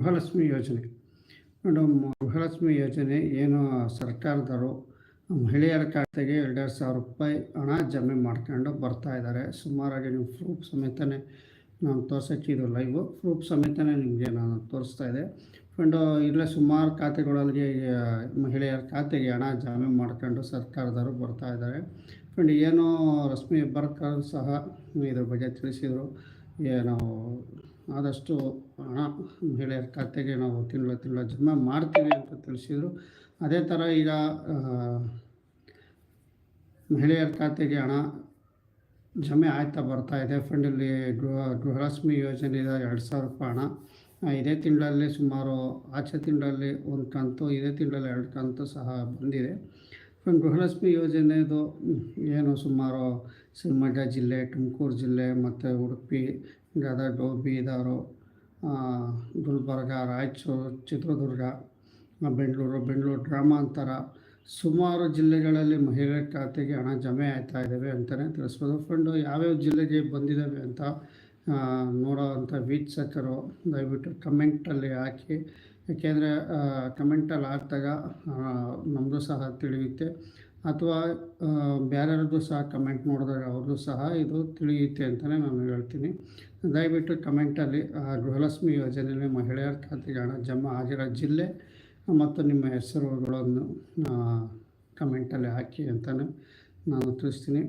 ಗೃಹಲಕ್ಷ್ಮಿ ಯೋಜನೆ. ಮೇಡಮ್ ಗೃಹಲಕ್ಷ್ಮಿ ಯೋಜನೆ ಏನು ಸರ್ಕಾರದವರು, ಮಹಿಳೆಯರ ಖಾತೆಗೆ ಎರಡೆರಡು ಸಾವಿರ ರೂಪಾಯಿ ಹಣ ಜಮೆ ಮಾಡ್ಕೊಂಡು ಬರ್ತಾ ಇದ್ದಾರೆ. ಸುಮಾರಾಗಿ ನೀವು ಪ್ರೂಫ್ ಸಮೇತನೇ ನಾನು ತೋರ್ಸೋಕ್ಕೆ ಲೈವ್. ಪ್ರೂಫ್ ಸಮೇತನೇ ನಿಮಗೆ ನಾನು ತೋರಿಸ್ತಾ ಇದೆ. ಫ್ರೆಂಡು ಇಲ್ಲೇ ಸುಮಾರು ಖಾತೆಗಳಲ್ಲಿ ಮಹಿಳೆಯರ ಖಾತೆಗೆ ಹಣ ಜಮೆ ಮಾಡ್ಕೊಂಡು ಸರ್ಕಾರದವರು ಬರ್ತಾ ಇದ್ದಾರೆ. ಫ್ರೆಂಡ್ ಏನೋ ರಶ್ಮಿ ಹೆಬ್ಬಾಳ್ಕರ್ ಸಹ ಇದ್ರ ಬಗ್ಗೆ ತಿಳಿಸಿದರು. ಏನು ಆದಷ್ಟು ಹಣ ಮಹಿಳೆಯರ ಖಾತೆಗೆ ನಾವು ತಿಂಗಳ ತಿಂಗಳ ಜಮಾ ಮಾಡ್ತೀವಿ ಅಂತ ತಿಳಿಸಿದರು. ಅದೇ ಥರ ಈಗ ಮಹಿಳೆಯರ ಖಾತೆಗೆ ಹಣ ಜಮೆ ಆಯ್ತಾ ಬರ್ತಾ ಇದೆ. ಫಂಡಲ್ಲಿ ಗೃಹ, ಗೃಹಲಕ್ಷ್ಮಿ ಯೋಜನೆಯ ಎರಡು ಸಾವಿರ ರೂಪಾಯಿ ಹಣ. ಇದೇ ತಿಂಗಳಲ್ಲಿ ಸುಮಾರು, ಆಚೆ ತಿಂಗಳಲ್ಲಿ ಒಂದು ಕಂತು, ಇದೇ ತಿಂಗಳಲ್ಲಿ ಎರಡು ಕಂತು ಸಹ ಬಂದಿದೆ. ಫ್ರೆಂಡ್ ಗೃಹಲಕ್ಷ್ಮಿ ಯೋಜನೆದು ಏನು ಸುಮಾರು ಶಿವಮೊಗ್ಗ ಜಿಲ್ಲೆ, ತುಮಕೂರು ಜಿಲ್ಲೆ, ಮತ್ತು ಉಡುಪಿ ಗದಗ ಬೀದರು ಗುಲ್ಬರ್ಗ, ರಾಯಚೂರು, ಚಿತ್ರದುರ್ಗ, ಬೆಂಗಳೂರು ಬೆಂಗಳೂರು ಗ್ರಾಮಾಂತರ. ಸುಮಾರು ಜಿಲ್ಲೆಗಳಲ್ಲಿ ಮಹಿಳೆಯರ ಖಾತೆಗೆ ಹಣ ಜಮೆ ಆಗ್ತಾ ಇದ್ದಾವೆ ಅಂತಲೇ ತಿಳಿಸ್ಬೋದು. ಫ್ರೆಂಡು ಯಾವ್ಯಾವ ಜಿಲ್ಲೆಗೆ ಬಂದಿದ್ದಾವೆ ಅಂತ ನೋಡೋವಂಥ ವೀಕ್ಷಕರು ದಯವಿಟ್ಟು ಕಮೆಂಟಲ್ಲಿ ಹಾಕಿ. ಯಾಕೆಂದರೆ ಕಮೆಂಟಲ್ಲಿ ಹಾಕಿದಾಗ ನಮ್ಮದು ಸಹ ತಿಳಿಯುತ್ತೆ. ಅಥವಾ ಬೇರೆಯವ್ರದ್ದು ಸಹ ಕಮೆಂಟ್ ನೋಡಿದಾಗ ಅವ್ರದ್ದು ಸಹ ಇದು ತಿಳಿಯುತ್ತೆ ಅಂತಲೇ ನಾನು ಹೇಳ್ತೀನಿ. ದಯವಿಟ್ಟು ಕಮೆಂಟಲ್ಲಿ ಗೃಹಲಕ್ಷ್ಮಿ ಯೋಜನೆಯಲ್ಲಿ ಮಹಿಳೆಯರ ಖಾತೆಗೆ ಹಣ ಜಮಾ ಆಗಿರೋ ಜಿಲ್ಲೆ ಮತ್ತು ನಿಮ್ಮ ಹೆಸರುಗಳನ್ನು ಕಮೆಂಟಲ್ಲಿ ಹಾಕಿ ಅಂತಲೇ ನಾನು ತಿಳಿಸ್ತೀನಿ.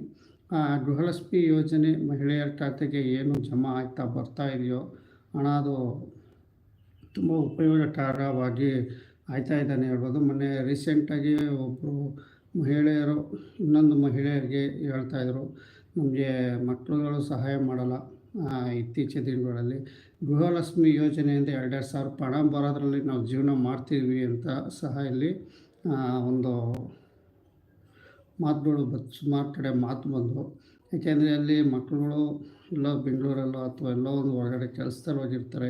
ಆ, ಗೃಹಲಕ್ಷ್ಮಿ ಯೋಜನೆ ಮಹಿಳೆಯರ ಖಾತೆಗೆ ಏನು ಜಮಾ ಆಗ್ತಾ ಬರ್ತಾ ಇದೆಯೋ ಹಣ ಅದು ತುಂಬ ಉಪಯೋಗಕಾರವಾಗಿ ಆಯ್ತಾ ಇದ್ದಾನೆ ಹೇಳ್ಬೋದು. ಮೊನ್ನೆ ರೀಸೆಂಟಾಗಿ ಒಬ್ಬರು ಮಹಿಳೆಯರು, ಇನ್ನೊಂದು ಮಹಿಳೆಯರಿಗೆ ಹೇಳ್ತಾಯಿದ್ರು ನಮಗೆ ಮಕ್ಕಳುಗಳು ಸಹಾಯ ಮಾಡಲ್ಲ. ಇತ್ತೀಚಿನ ದಿನಗಳಲ್ಲಿ ಗೃಹಲಕ್ಷ್ಮಿ ಯೋಜನೆಯಿಂದ ಎರಡೆರಡು ಸಾವಿರ ಹಣ ಬರೋದ್ರಲ್ಲಿ ನಾವು ಜೀವನ ಮಾಡ್ತೀವಿ ಅಂತ ಸಹ ಇಲ್ಲಿ ಒಂದು ಮಾತುಗಳು ಬ ಸುಮಾರು ಕಡೆ ಮಾತು ಬಂದವು. ಯಾಕೆಂದರೆ ಅಲ್ಲಿ ಮಕ್ಕಳುಗಳು ಎಲ್ಲೋ ಬೆಂಗಳೂರಲ್ಲೋ ಅಥವಾ ಎಲ್ಲೋ ಒಂದು ಹೊರಗಡೆ ಕೆಲಸದಲ್ಲಿ ಹೋಗಿರ್ತಾರೆ,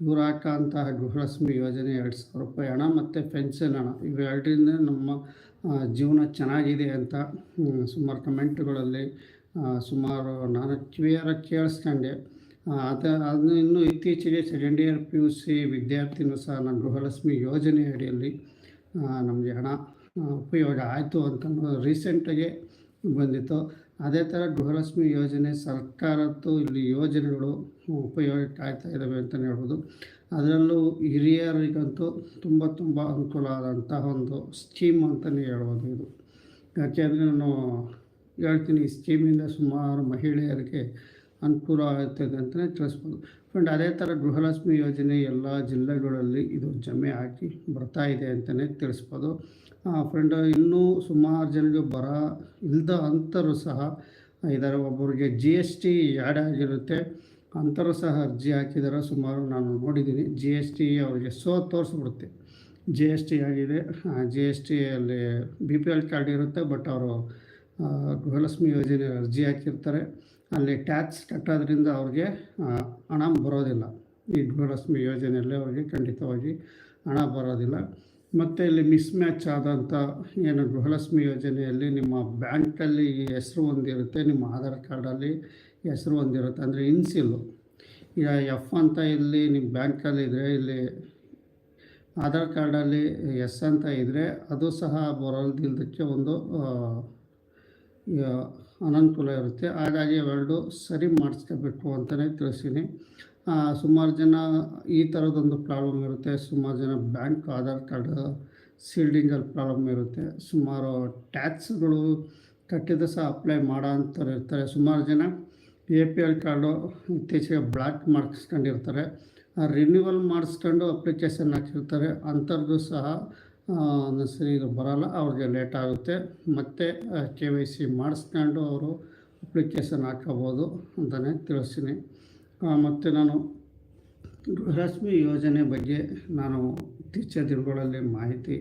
ಇವ್ರು ಹಾಕೋಂತಹ ಗೃಹಲಕ್ಷ್ಮಿ ಯೋಜನೆ ಎರಡು ಸಾವಿರ ರೂಪಾಯಿ ಹಣ ಮತ್ತು ಪೆನ್ಷನ್ ಹಣ, ಇವೆರಡರಿಂದ ನಮ್ಮ ಜೀವನ ಚೆನ್ನಾಗಿದೆ ಅಂತ ಸುಮಾರು ಕಮೆಂಟ್ಗಳಲ್ಲಿ ಸುಮಾರು ನಾನು ಕಿವಿಯಾರ ಕೇಳಿಸ್ಕೊಂಡೆ ಅದ ಅದನ್ನು ಇನ್ನೂ ಇತ್ತೀಚೆಗೆ second year P U C ವಿದ್ಯಾರ್ಥಿನೂ ಸಹ ನಮ್ಮ ಗೃಹಲಕ್ಷ್ಮಿ ಯೋಜನೆ ಅಡಿಯಲ್ಲಿ ನಮಗೆ ಹಣ ಉಪಯೋಗ ಆಯಿತು ಅಂತ ರೀಸೆಂಟಾಗೆ ಬಂದಿತ್ತು. ಅದೇ ಥರ ಗೃಹಲಕ್ಷ್ಮಿ ಯೋಜನೆ ಸರ್ಕಾರದ್ದು ಇಲ್ಲಿ ಯೋಜನೆಗಳು ಉಪಯೋಗಕ್ಕೆ ಆಗ್ತಾ ಇದ್ದಾವೆ ಅಂತಲೇ ಹೇಳ್ಬೋದು. ಅದರಲ್ಲೂ ಹಿರಿಯರಿಗಂತೂ ತುಂಬ ತುಂಬ ಅನುಕೂಲ ಆದಂತಹ ಒಂದು ಸ್ಕೀಮ್ ಅಂತಲೇ ಹೇಳ್ಬೋದು ಇದು. ಯಾಕೆಂದರೆ ನಾನು ಹೇಳ್ತೀನಿ ಈ ಸ್ಕೀಮಿಂದ ಸುಮಾರು ಮಹಿಳೆಯರಿಗೆ ಅನುಕೂಲ ಆಗ್ತದೆ ಅಂತಲೇ ತಿಳಿಸ್ಬೋದು. ಫ್ರೆಂಡ್ ಅದೇ ಥರ ಗೃಹಲಕ್ಷ್ಮಿ ಯೋಜನೆ ಎಲ್ಲ ಜಿಲ್ಲೆಗಳಲ್ಲಿ ಇದು ಜಮೆ ಹಾಕಿ ಬರ್ತಾ ಇದೆ ಅಂತಲೇ ತಿಳಿಸ್ಬೋದು. ಫ್ರೆಂಡ್ ಇನ್ನೂ ಸುಮಾರು ಜನರಿಗೆ ಬರ ಇಲ್ಲದ ಅಂಥರು ಸಹ ಇದರ ಒಬ್ಬರಿಗೆ ಜಿ ಎಸ್ ಟಿ ಆ್ಯಡ್ ಆಗಿರುತ್ತೆ. ಅಂಥರು ಸಹ ಅರ್ಜಿ ಹಾಕಿದಾರೆ ಸುಮಾರು ನಾನು ನೋಡಿದ್ದೀನಿ. ಜಿ ಎಸ್ ಟಿ ಅವರಿಗೆ ಸೋ ತೋರಿಸ್ಬಿಡುತ್ತೆ. ಜಿ ಎಸ್ ಟಿ ಆಗಿದೆ. ಜಿ ಎಸ್ ಟಿಯಲ್ಲಿ ಬಿ ಪಿ ಎಲ್ ಕಾರ್ಡ್ ಇರುತ್ತೆ ಬಟ್ ಅವರು ಗೃಹಲಕ್ಷ್ಮಿ ಯೋಜನೆ ಅರ್ಜಿ ಹಾಕಿರ್ತಾರೆ. ಅಲ್ಲಿ ಟ್ಯಾಕ್ಸ್ ಕಟ್ಟೋದ್ರಿಂದ ಅವ್ರಿಗೆ ಹಣ ಬರೋದಿಲ್ಲ. ಈ ಗೃಹಲಕ್ಷ್ಮಿ ಯೋಜನೆಯಲ್ಲಿ ಅವ್ರಿಗೆ ಖಂಡಿತವಾಗಿ ಹಣ ಬರೋದಿಲ್ಲ. ಮತ್ತು ಇಲ್ಲಿ ಮಿಸ್ ಮ್ಯಾಚ್ ಆದಂಥ ಏನು ಗೃಹಲಕ್ಷ್ಮಿ ಯೋಜನೆಯಲ್ಲಿ ನಿಮ್ಮ ಬ್ಯಾಂಕಲ್ಲಿ ಹೆಸರು ಒಂದಿರುತ್ತೆ, ನಿಮ್ಮ ಆಧಾರ್ ಕಾರ್ಡಲ್ಲಿ ಹೆಸರು ಒಂದಿರುತ್ತೆ, ಅಂದರೆ ಇನ್ಸಿಲ್ಲು ಈಗ ಎಫ್ ಅಂತ ಇಲ್ಲಿ ನಿಮ್ಮ ಬ್ಯಾಂಕಲ್ಲಿ ಇದ್ದರೆ ಇಲ್ಲಿ ಆಧಾರ್ ಕಾರ್ಡಲ್ಲಿ ಎಸ್ ಅಂತ ಇದ್ದರೆ ಅದು ಸಹ ಬರೋದಿಲ್ಲದಕ್ಕೆ ಒಂದು ಅನನುಕೂಲ ಇರುತ್ತೆ. ಹಾಗಾಗಿ ಅವೆರಡು ಸರಿ ಮಾಡಿಸ್ಕೋಬೇಕು ಅಂತಲೇ ತಿಳಿಸ್ತೀನಿ. ಆ, ಸುಮಾರು ಜನ ಈ ಥರದೊಂದು ಪ್ರಾಬ್ಲಮ್ ಇರುತ್ತೆ. ಸುಮಾರು ಜನ ಬ್ಯಾಂಕ್ ಆಧಾರ್ ಕಾರ್ಡ್ ಸೀಲ್ಡಿಂಗಲ್ಲಿ ಪ್ರಾಬ್ಲಮ್ ಇರುತ್ತೆ. ಸುಮಾರು ಟ್ಯಾಕ್ಸ್ಗಳು ಕಟ್ಟಿದ ಸಹ ಅಪ್ಲೈ ಮಾಡೋ ಅಂಥವ್ರು ಇರ್ತಾರೆ. ಸುಮಾರು ಜನ ಎ ಪಿ ಎಲ್ ಕಾರ್ಡು ಇತ್ತೀಚೆಗೆ ಬ್ಲಾಕ್ ಮಾಡಿಸ್ಕೊಂಡಿರ್ತಾರೆ. ರಿನ್ಯೂವಲ್ ಮಾಡಿಸ್ಕೊಂಡು ಅಪ್ಲಿಕೇಶನ್ ಹಾಕಿರ್ತಾರೆ. ಅಂಥವ್ರದ್ದು ಸಹ ಇದು ಬರೋಲ್ಲ, ಅವ್ರಿಗೆ ಲೇಟ್ ಆಗುತ್ತೆ. ಮತ್ತೆ ಕೆ ವೈ ಸಿ ಮಾಡಿಸ್ಕೊಂಡು ಅವರು ಅಪ್ಲಿಕೇಶನ್ ಹಾಕೋಬೋದು ಅಂತಲೇ ತಿಳಿಸ್ತೀನಿ. ಮತ್ತು ನಾನು ಗೃಹಲಕ್ಷ್ಮಿ ಯೋಜನೆ ಬಗ್ಗೆ ನಾನು ಇತ್ತೀಚಿನ ದಿನಗಳಲ್ಲಿ ಮಾಹಿತಿ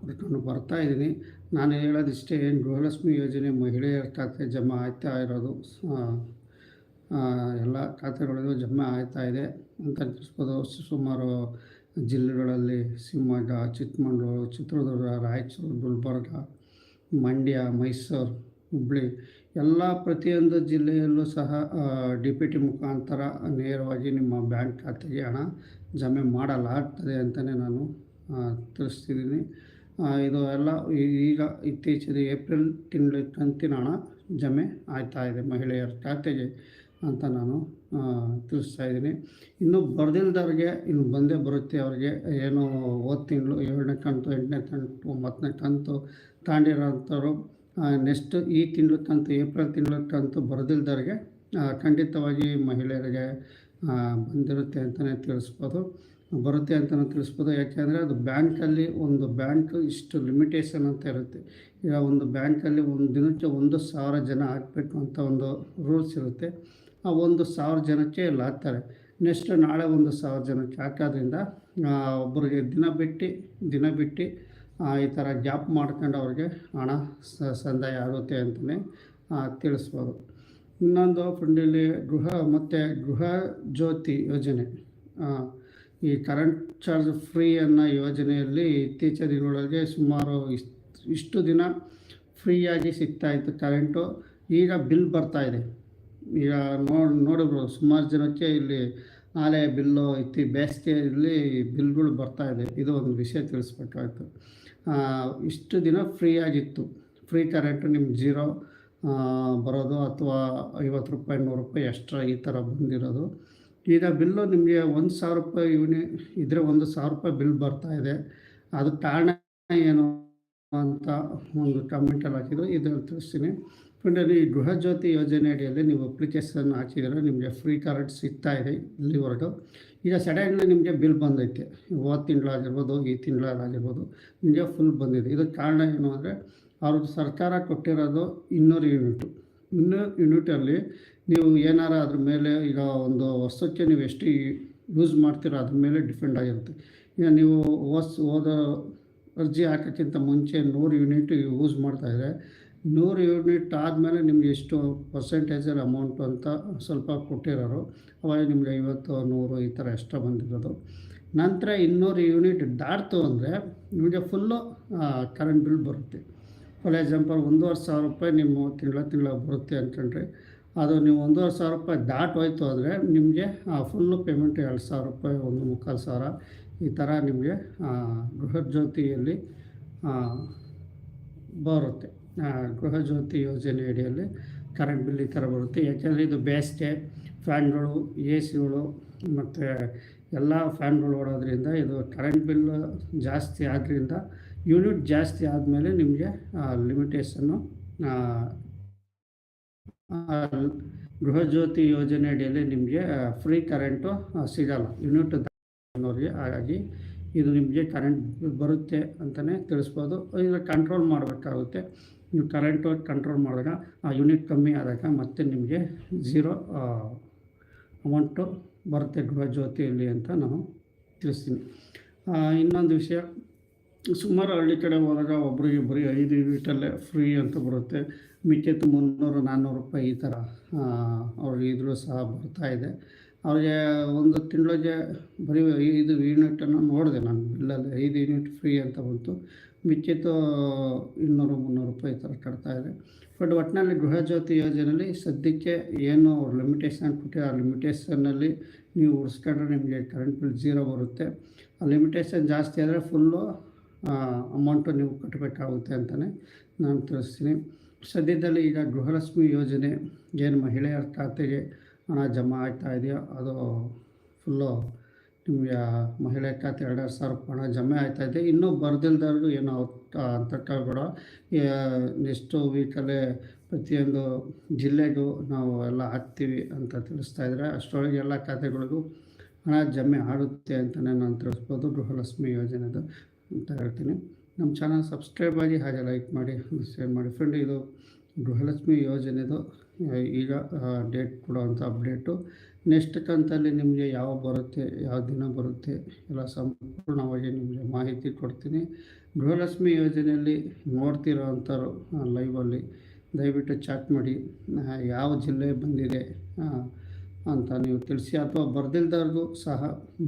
ಕೊಡ್ಕೊಂಡು ಬರ್ತಾ ಇದ್ದೀನಿ. ನಾನು ಹೇಳೋದಿಷ್ಟೇ ಏನು, ಗೃಹಲಕ್ಷ್ಮಿ ಯೋಜನೆ ಮಹಿಳೆಯರ ಖಾತೆ ಜಮಾ ಆಗ್ತಾ ಇರೋದು ಎಲ್ಲ ಖಾತೆಗಳಿಗೂ ಜಮಾ ಆಗ್ತಾ ಇದೆ ಅಂತ ತಿಳಿಸ್ಬೋದು. ಸುಮಾರು ಜಿಲ್ಲೆಗಳಲ್ಲಿ ಶಿವಮೊಗ್ಗ ಚಿಕ್ಕಮಗಳೂರು, ಚಿತ್ರದುರ್ಗ, ರಾಯಚೂರು, ಗುಲ್ಬರ್ಗ, ಮಂಡ್ಯ, ಮೈಸೂರು ಹುಬ್ಬಳ್ಳಿ ಎಲ್ಲ ಪ್ರತಿಯೊಂದು ಜಿಲ್ಲೆಯಲ್ಲೂ ಸಹ ಡಿ ಪಿ ಟಿ ಮುಖಾಂತರ ನೇರವಾಗಿ ನಿಮ್ಮ ಬ್ಯಾಂಕ್ ಖಾತೆಗೆ ಹಣ ಜಮೆ ಮಾಡಲಾಗ್ತದೆ ಅಂತಲೇ ನಾನು ತಿಳಿಸ್ತಿದ್ದೀನಿ. ಇದು ಎಲ್ಲ ಈಗ ಇತ್ತೀಚಿನ ಏಪ್ರಿಲ್ ತಿಂಗಳ ಕಂತಿನ ಹಣ ಜಮೆ ಆಗ್ತಾ ಇದೆ ಮಹಿಳೆಯರ ಖಾತೆಗೆ. ಅಂತ ನಾನು ತಿಳಿಸ್ತಾ ಇದ್ದೀನಿ. ಇನ್ನು ಬರೆದಿಲ್ದವ್ರಿಗೆ, ಇನ್ನು ಬಂದೇ ಬರುತ್ತೆ ಅವ್ರಿಗೆ. ಏನು ಓದ್ ತಿಂಗಳು ಏಳನೇ ಕಂತು, ಎಂಟನೇ ಕಂತು, ಒಂಬತ್ತನೇ ಕಂತು ತಾಂಡಿರೋಂಥವ್ರು ನೆಕ್ಸ್ಟ್ ಈ ತಿಂಗಳ ಕಂತು, ಏಪ್ರಿಲ್ ತಿಂಗಳ ಕಂತು ಬರೆದಿಲ್ದವ್ರಿಗೆ ಖಂಡಿತವಾಗಿ ಮಹಿಳೆಯರಿಗೆ ಬಂದಿರುತ್ತೆ ಅಂತಲೇ ತಿಳಿಸ್ಬೋದು. ಬರುತ್ತೆ ಅಂತಲೂ ತಿಳಿಸ್ಬೋದು. ಯಾಕೆಂದರೆ ಅದು ಬ್ಯಾಂಕಲ್ಲಿ ಒಂದು ಬ್ಯಾಂಕ್ ಇಷ್ಟು ಲಿಮಿಟೇಷನ್ ಅಂತ ಇರುತ್ತೆ. ಈಗ ಒಂದು ಬ್ಯಾಂಕಲ್ಲಿ ಒಂದು ದಿನಕ್ಕೆ ಒಂದು ಸಾವಿರ ಜನ ಹಾಕಬೇಕು ಅಂತ ಒಂದು ರೂಲ್ಸ್ ಇರುತ್ತೆ. ಒಂದು ಸಾವಿರ ಜನಕ್ಕೆ ಎಲ್ಲ ಹಾಕ್ತಾರೆ ನೆಕ್ಸ್ಟ್ ನಾಳೆ ಒಂದು ಸಾವಿರ ಜನಕ್ಕೆ. ಹಾಕೋದ್ರಿಂದ ಒಬ್ಬರಿಗೆ ದಿನ ಬಿಟ್ಟು ದಿನ ಬಿಟ್ಟು ಈ ಥರ ಗ್ಯಾಪ್ ಮಾಡ್ಕೊಂಡು ಅವ್ರಿಗೆ ಹಣ ಸಂದಾಯ ಆಗುತ್ತೆ ಅಂತಲೇ ತಿಳಿಸ್ಬೋದು. ಇನ್ನೊಂದು ಫ್ರೆಂಡಲ್ಲಿ ಗೃಹ ಮತ್ತು ಗೃಹ ಜ್ಯೋತಿ ಯೋಜನೆ. ಈ ಕರೆಂಟ್ ಚಾರ್ಜ್ ಫ್ರೀ ಅನ್ನೋ ಯೋಜನೆಯಲ್ಲಿ ಇತ್ತೀಚಿನ ದಿನಗಳಿಗೆ ಸುಮಾರು ಇಷ್ಟು ದಿನ ಫ್ರೀಯಾಗಿ ಸಿಗ್ತಾಯಿತ್ತು ಕರೆಂಟು ಈಗ ಬಿಲ್ ಬರ್ತಾಯಿದೆ ಈಗ ನೋಡಿ, ನೋಡಿದ್ರು ಸುಮಾರು ಜನಕ್ಕೆ ಇಲ್ಲಿ ನಾಳೆ ಬಿಲ್ಲು ಇತ್ತಿ ಬೇಸಿಗೆಯಲ್ಲಿ ಬಿಲ್ಗಳು ಬರ್ತಾಯಿದೆ ಇದು. ಒಂದು ವಿಷಯ ತಿಳಿಸ್ಬೇಕಾಯ್ತು. ಇಷ್ಟು ದಿನ ಫ್ರೀ ಆಗಿತ್ತು. ಫ್ರೀ ಕರೆಂಟು ನಿಮ್ಮ ಜೀರೋ ಬರೋದು ಅಥವಾ ಐವತ್ತು ರೂಪಾಯಿ, ನೂರು ರೂಪಾಯಿ ಎಕ್ಸ್ಟ್ರಾ ಈ ಥರ ಬಂದಿರೋದು. ಈಗ ಬಿಲ್ಲು ನಿಮಗೆ ಒಂದು ಸಾವಿರ ರೂಪಾಯಿ ಯೂನಿ ಇದ್ರೆ ಒಂದು ಸಾವಿರ ರೂಪಾಯಿ ಬಿಲ್ ಬರ್ತಾ ಇದೆ. ಅದಕ್ಕೆ ಕಾರಣ ಏನು ಅಂತ ಒಂದು ಕಮೆಂಟಲ್ಲಿ ಹಾಕಿದ್ರು. ಇದನ್ನು ತಿಳಿಸ್ತೀನಿ. ಫ್ರೆಂಡಲ್ಲಿ ಈ ಗೃಹ ಜ್ಯೋತಿ ಯೋಜನೆ ಅಡಿಯಲ್ಲಿ ನೀವು ಅಪ್ಲಿಕೇಶನ್ ಹಾಕಿದರೆ ನಿಮಗೆ ಫ್ರೀ ಕರೆಂಟ್ ಸಿಗ್ತಾ ಇದೆ ಇಲ್ಲಿವರೆಗೂ ಈಗ ಸಡನ್ಲಿ ನಿಮಗೆ ಬಿಲ್ ಬಂದೈತೆ. ಹೋದ ತಿಂಗಳಾಗಿರ್ಬೋದು, ಈ ತಿಂಗಳಾಗಿರ್ಬೋದು, ನಿಮಗೆ ಫುಲ್ ಬಂದಿದೆ. ಇದಕ್ಕೆ ಕಾರಣ ಏನು ಅಂದರೆ ಅವ್ರ ಸರ್ಕಾರ ಕೊಟ್ಟಿರೋದು ಇನ್ನೂರು ಯೂನಿಟು. ಇನ್ನೂರು ಯೂನಿಟಲ್ಲಿ ನೀವು ಏನಾರ ಅದ್ರ ಮೇಲೆ ಈಗ ಒಂದು ವಸ್ತುಕ್ಕೆ ನೀವು ಎಷ್ಟು ಯೂಸ್ ಮಾಡ್ತೀರೋ ಅದ್ರ ಮೇಲೆ ಡಿಪೆಂಡ್ ಆಗಿರುತ್ತೆ. ಈಗ ನೀವು ಓಸ್ ಓದೋ ಅರ್ಜಿ ಹಾಕೋಕ್ಕಿಂತ ಮುಂಚೆ ನೂರು ಯೂನಿಟ್ ಯೂಸ್ ಮಾಡ್ತಾಯಿದ್ರೆ ನೂರು ಯೂನಿಟ್ ಆದಮೇಲೆ ನಿಮ್ಗೆ ಎಷ್ಟು ಪರ್ಸೆಂಟೇಜಲ್ಲಿ ಅಮೌಂಟು ಅಂತ ಸ್ವಲ್ಪ ಕೊಟ್ಟಿರೋರು, ಅವಾಗ ನಿಮಗೆ ಐವತ್ತು, ನೂರು ಈ ಥರ ಎಷ್ಟೋ ಬಂದಿರೋದು. ನಂತರ ಇನ್ನೂರು ಯೂನಿಟ್ ದಾಟ್ತು ಅಂದರೆ ನಿಮಗೆ ಫುಲ್ಲು ಕರೆಂಟ್ ಬಿಲ್ ಬರುತ್ತೆ. ಫಾರ್ ಎಕ್ಸಾಂಪಲ್ ಒಂದೂವರೆ ಸಾವಿರ ರೂಪಾಯಿ ನಿಮ್ಮ ತಿಂಗಳ ತಿಂಗಳ ಬರುತ್ತೆ ಅಂತಂದರೆ, ಅದು ನೀವು ಒಂದೂವರೆ ಸಾವಿರ ರೂಪಾಯಿ ದಾಟ್ ಹೋಯ್ತು ಅಂದರೆ ನಿಮಗೆ ಫುಲ್ಲು ಪೇಮೆಂಟ್ ಎರಡು ಸಾವಿರ ರೂಪಾಯಿ, ಒಂದು ಮುಕ್ಕಾಲು ಸಾವಿರ ಈ ಥರ ನಿಮಗೆ ಗೃಹಜ್ಯೋತಿಯಲ್ಲಿ ಬರುತ್ತೆ. ಗೃಹಜ್ಯೋತಿ ಯೋಜನೆ ಅಡಿಯಲ್ಲಿ ಕರೆಂಟ್ ಬಿಲ್ ಈ ಥರ ಬರುತ್ತೆ. ಯಾಕೆಂದರೆ ಇದು ಬೇಸಿಗೆ, ಫ್ಯಾನ್ಗಳು ಎ ಸಿಗಳು ಮತ್ತು ಎಲ್ಲ ಫ್ಯಾನ್ಗಳು ಓಡೋದ್ರಿಂದ ಇದು ಕರೆಂಟ್ ಬಿಲ್ ಜಾಸ್ತಿ ಆದ್ದರಿಂದ ಯೂನಿಟ್ ಜಾಸ್ತಿ ಆದಮೇಲೆ ನಿಮಗೆ ಲಿಮಿಟೇಷನ್ನು ಗೃಹಜ್ಯೋತಿ ಯೋಜನೆ ಅಡಿಯಲ್ಲಿ ನಿಮಗೆ ಫ್ರೀ ಕರೆಂಟು ಸಿಗಲ್ಲ. ಯೂನಿಟ್ ಅನ್ನೋರಿಗೆ ಹಾಗಾಗಿ ಇದು ನಿಮಗೆ ಕರೆಂಟ್ ಬರುತ್ತೆ ಅಂತಲೇ ತಿಳಿಸ್ಬೋದು. ಇದನ್ನು ಕಂಟ್ರೋಲ್ ಮಾಡಬೇಕಾಗುತ್ತೆ. ನೀವು ಕರೆಂಟು ಕಂಟ್ರೋಲ್ ಮಾಡಿದಾಗ ಆ ಯೂನಿಟ್ ಕಮ್ಮಿ ಆದಾಗ ಮತ್ತೆ ನಿಮಗೆ ಝೀರೋ ಅಮೌಂಟು ಬರುತ್ತೆ ಗೃಹ ಜ್ಯೋತಿಯಲ್ಲಿ ಅಂತ ನಾನು ತಿಳಿಸ್ತೀನಿ. ಇನ್ನೊಂದು ವಿಷಯ, ಸುಮಾರು ಹಳ್ಳಿ ಕಡೆ ಹೋದಾಗ ಒಬ್ರಿಗೆ ಬರೀ ಐದು ಯೂನಿಟಲ್ಲೇ ಫ್ರೀ ಅಂತ ಬರುತ್ತೆ. ಮಿಕ್ಕಿತ್ತು ಮುನ್ನೂರು ನಾನ್ನೂರು ರೂಪಾಯಿ ಈ ಥರ ಅವ್ರಿಗೆ ಇದ್ರೂ ಸಹ ಬರ್ತಾ ಇದೆ. ಅವ್ರಿಗೆ ಒಂದು ತಿಂಗಳಿಗೆ ಬರೀ ಐದು ಯೂನಿಟನ್ನು ನೋಡಿದೆ ನಾನು, ಬಿಲ್ಲಲ್ಲಿ ಐದು ಯೂನಿಟ್ ಫ್ರೀ ಅಂತ ಬಂತು. ಮಿಕ್ಕಿದ್ದು ಇನ್ನೂರು ಮುನ್ನೂರು ರೂಪಾಯಿ ಈ ಥರ ಕಟ್ತಾ ಇದೆ. ಬಟ್ ಒಟ್ಟಿನಲ್ಲಿ ಗೃಹಜ್ಯೋತಿ ಯೋಜನೆಯಲ್ಲಿ ಸದ್ಯಕ್ಕೆ ಏನು ಅವ್ರು ಲಿಮಿಟೇಷನ್ ಕೊಟ್ಟಿರೋ ಆ ಲಿಮಿಟೇಷನ್ನಲ್ಲಿ ನೀವು ಉಳಿಸ್ಕೊಂಡ್ರೆ ನಿಮಗೆ ಕರೆಂಟ್ ಬಿಲ್ ಜೀರೋ ಬರುತ್ತೆ. ಆ ಲಿಮಿಟೇಷನ್ ಜಾಸ್ತಿ ಆದರೆ ಫುಲ್ಲು ಅಮೌಂಟು ನೀವು ಕಟ್ಟಬೇಕಾಗುತ್ತೆ ಅಂತಲೇ ನಾನು ತಿಳಿಸ್ತೀನಿ. ಸದ್ಯದಲ್ಲಿ ಈಗ ಗೃಹಲಕ್ಷ್ಮಿ ಯೋಜನೆ ಏನು ಮಹಿಳೆಯರ ಖಾತೆಗೆ ಹಣ ಜಮಾ ಆಗ್ತಾ ಇದೆಯೋ ಅದು ಫುಲ್ಲು ಮಹಿಳೆ ಖಾತೆ ಎರಡು ಸಾವಿರ ರೂಪಾಯಿ ಹಣ ಜಮೆ ಇದೆ. ಇನ್ನೂ ಬರ್ದಿಲ್ದವ್ರಿಗೂ ಏನೋ ಅಂತ ಕೇಳ್ಬೇಡ ನೆಕ್ಸ್ಟು ವೀಕಲ್ಲೇ ಪ್ರತಿಯೊಂದು ಜಿಲ್ಲೆಗೂ ನಾವು ಎಲ್ಲ ಹಾಕ್ತೀವಿ ಅಂತ ತಿಳಿಸ್ತಾ ಇದ್ದಾರೆ. ಅಷ್ಟರೊಳಗೆ ಎಲ್ಲ ಖಾತೆಗಳಿಗೂ ಹಣ ಜಮೆ ಆಡುತ್ತೆ ಅಂತಲೇ ನಾನು ತಿಳಿಸ್ಬೋದು. ಗೃಹಲಕ್ಷ್ಮಿ ಯೋಜನೆದು ಅಂತ ಹೇಳ್ತೀನಿ. ನಮ್ಮ ಚಾನಲ್ ಸಬ್ಸ್ಕ್ರೈಬ್ ಆಗಿ ಹಾಗೆ ಲೈಕ್ ಮಾಡಿ, ಶೇರ್ ಮಾಡಿ. ಫ್ರೆಂಡ್, ಇದು ಗೃಹಲಕ್ಷ್ಮಿ ಯೋಜನೆದು ಈಗ ಡೇಟ್ ಕೊಡುವಂಥ ಅಪ್ಡೇಟು ನೆಕ್ಸ್ಟ್ ಕಂತಲ್ಲಿ ನಿಮಗೆ ಯಾವ ಬರುತ್ತೆ, ಯಾವ ದಿನ ಬರುತ್ತೆ, ಎಲ್ಲ ಸಂಪೂರ್ಣವಾಗಿ ನಿಮಗೆ ಮಾಹಿತಿ ಕೊಡ್ತೀನಿ. ಗೃಹಲಕ್ಷ್ಮಿ ಯೋಜನೆಯಲ್ಲಿ ನೋಡ್ತಿರೋ ಅಂಥವ್ರು ಲೈವಲ್ಲಿ ದಯವಿಟ್ಟು ಚಾಟ್ ಮಾಡಿ. ಯಾವ ಜಿಲ್ಲೆ ಬಂದಿದೆ ಅಂತ ನೀವು ತಿಳಿಸಿ. ಅಥವಾ ಬರ್ದಿಲ್ದವ್ರಿಗೂ ಸಹ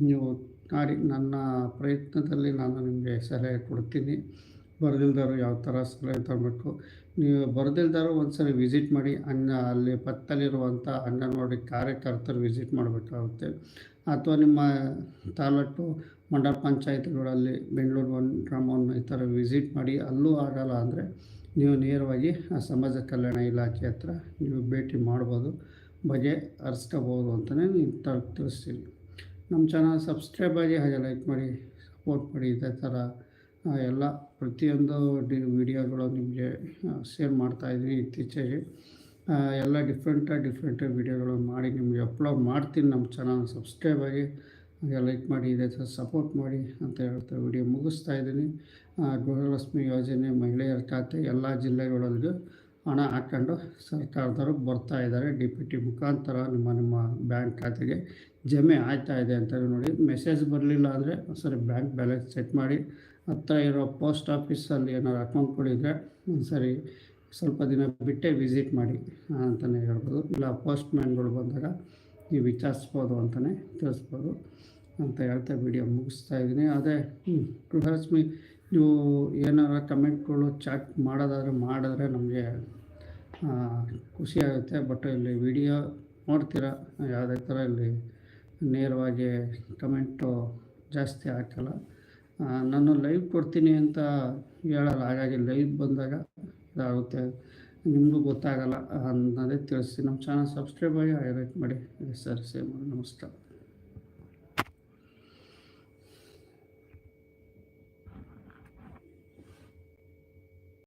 ನೀವು ಮಾಡಿ. ನನ್ನ ಪ್ರಯತ್ನದಲ್ಲಿ ನಾನು ನಿಮಗೆ ಸಲಹೆ ಕೊಡ್ತೀನಿ. ಬರೆದಿಲ್ದಾರು ಯಾವ ಥರ ಸಲಹೆ ತಗೊಬೇಕು ನೀವು ಬರೆದಿಲ್ದಾರು ಒಂದು ಸರಿ ವಿಸಿಟ್ ಮಾಡಿ ಅನ್ನ ಅಲ್ಲಿ ಪಕ್ಕದಲ್ಲಿರುವಂಥ ಅಂಗನವಾಡಿ ಕಾರ್ಯಕರ್ತರು ವಿಸಿಟ್ ಮಾಡಬೇಕಾಗುತ್ತೆ. ಅಥವಾ ನಿಮ್ಮ ತಾಲೂಕು ಮಂಡಲ ಪಂಚಾಯತ್ಗಳಲ್ಲಿ ಬೆಂಗಳೂರು ಒನ್ ಗ್ರಾಮ ಒನ್ ಈ ಥರ ವಿಸಿಟ್ ಮಾಡಿ, ಅಲ್ಲೂ ಆಗಲ್ಲ ಅಂದರೆ ನೀವು ನೇರವಾಗಿ ಆ ಸಮಾಜ ಕಲ್ಯಾಣ ಇಲಾಖೆ ಹತ್ರ ನೀವು ಭೇಟಿ ಮಾಡ್ಬೋದು, ಬಗೆ ಹರಿಸ್ಕೋಬೋದು ಅಂತಲೇ ನೀವು ತಿಳಿಸ್ತೀನಿ ನಮ್ಮ ಚಾನಲ್ ಸಬ್ಸ್ಕ್ರೈಬ್ ಆಗಿ ಹಾಗೆ ಲೈಕ್ ಮಾಡಿ, ಸಪೋರ್ಟ್ ಮಾಡಿ, ಇದೇ ಥರ ಎಲ್ಲ ಪ್ರತಿಯೊಂದು ಡಿ, ವಿಡಿಯೋಗಳು ನಿಮಗೆ ಶೇರ್ ಮಾಡ್ತಾಯಿದ್ದೀನಿ ಇತ್ತೀಚೆಗೆ. ಎಲ್ಲ ಡಿಫ್ರೆಂಟಾಗಿ ಡಿಫ್ರೆಂಟ್ ವಿಡಿಯೋಗಳು ಮಾಡಿ ನಿಮಗೆ ಅಪ್ಲೋಡ್ ಮಾಡ್ತೀನಿ ನಮ್ಮ ಚಾನಲ್ ಸಬ್ಸ್ಕ್ರೈಬ್ ಆಗಿ. ಹಾಗೆ ಲೈಕ್ ಮಾಡಿ, ಇದೇ ಥರ ಸಪೋರ್ಟ್ ಮಾಡಿ ಅಂತ ಹೇಳ್ತಾ ವಿಡಿಯೋ ಮುಗಿಸ್ತಾ ಇದ್ದೀನಿ. ಗೃಹಲಕ್ಷ್ಮಿ ಯೋಜನೆ ಮಹಿಳೆಯರ ಖಾತೆ ಎಲ್ಲ ಜಿಲ್ಲೆಗಳಲ್ಲಿಗೂ ಹಣ ಹಾಕ್ಕೊಂಡು ಸರ್ಕಾರದವರು ಬರ್ತಾ ಇದ್ದಾರೆ. ಡಿ ಪಿ ಟಿ ಮುಖಾಂತರ ನಿಮ್ಮ ನಿಮ್ಮ ಬ್ಯಾಂಕ್ ಖಾತೆಗೆ ಜಮೆ ಆಗ್ತಾ ಇದೆ ಅಂತ ನೋಡಿ. ಮೆಸೇಜ್ ಬರಲಿಲ್ಲ ಅಂದರೆ ಸರಿ, ಬ್ಯಾಂಕ್ ಬ್ಯಾಲೆನ್ಸ್ ಚೆಕ್ ಮಾಡಿ. ಹತ್ರ ಇರೋ ಪೋಸ್ಟ್ ಆಫೀಸಲ್ಲಿ ಏನಾದ್ರು ಅಕೌಂಟ್ಗಳಿದ್ರೆ ಸರಿ, ಸ್ವಲ್ಪ ದಿನ ಬಿಟ್ಟೆ ವಿಸಿಟ್ ಮಾಡಿ ಅಂತಲೇ ಹೇಳ್ಬೋದು. ಇಲ್ಲ ಪೋಸ್ಟ್ ಮ್ಯಾನ್ಗಳು ಬಂದಾಗ ನೀವು ವಿಚಾರಿಸ್ಬೋದು ಅಂತಲೇ ತಿಳಿಸ್ಬೋದು. ಅಂತ ಹೇಳ್ತಾ ವಿಡಿಯೋ ಮುಗಿಸ್ತಾ ಇದ್ದೀನಿ. ಅದೇ ಗೃಹಲಕ್ಷ್ಮಿ, ನೀವು ಏನಾರ ಕಮೆಂಟ್ಗಳು ಚಾಟ್ ಮಾಡೋದಾದ್ರೆ ಮಾಡಿದ್ರೆ ನಮಗೆ ಖುಷಿಯಾಗುತ್ತೆ ಬಟ್ ಇಲ್ಲಿ ವಿಡಿಯೋ ನೋಡ್ತೀರಾ? ಯಾವುದೇ ಥರ ಇಲ್ಲಿ ನೇರವಾಗಿ ಕಮೆಂಟು ಜಾಸ್ತಿ ಹಾಕಲ್ಲ. ನಾನು ಲೈವ್ ಕೊಡ್ತೀನಿ ಅಂತ ಹೇಳಲ್ಲ. ಹಾಗಾಗಿ ಲೈವ್ ಬಂದಾಗ ಇದಾಗುತ್ತೆ. ನಿಮಗೂ ಗೊತ್ತಾಗಲ್ಲ ಅನ್ನೋದೇ ತಿಳಿಸಿ ನಮ್ಮ ಚಾನಲ್ ಸಬ್ಸ್ಕ್ರೈಬ್ ಆಗಿ ಹೈಲೈಟ್ ಮಾಡಿ. ಸರಿ ಸೇಮ್ ನಮಸ್ಕಾರ.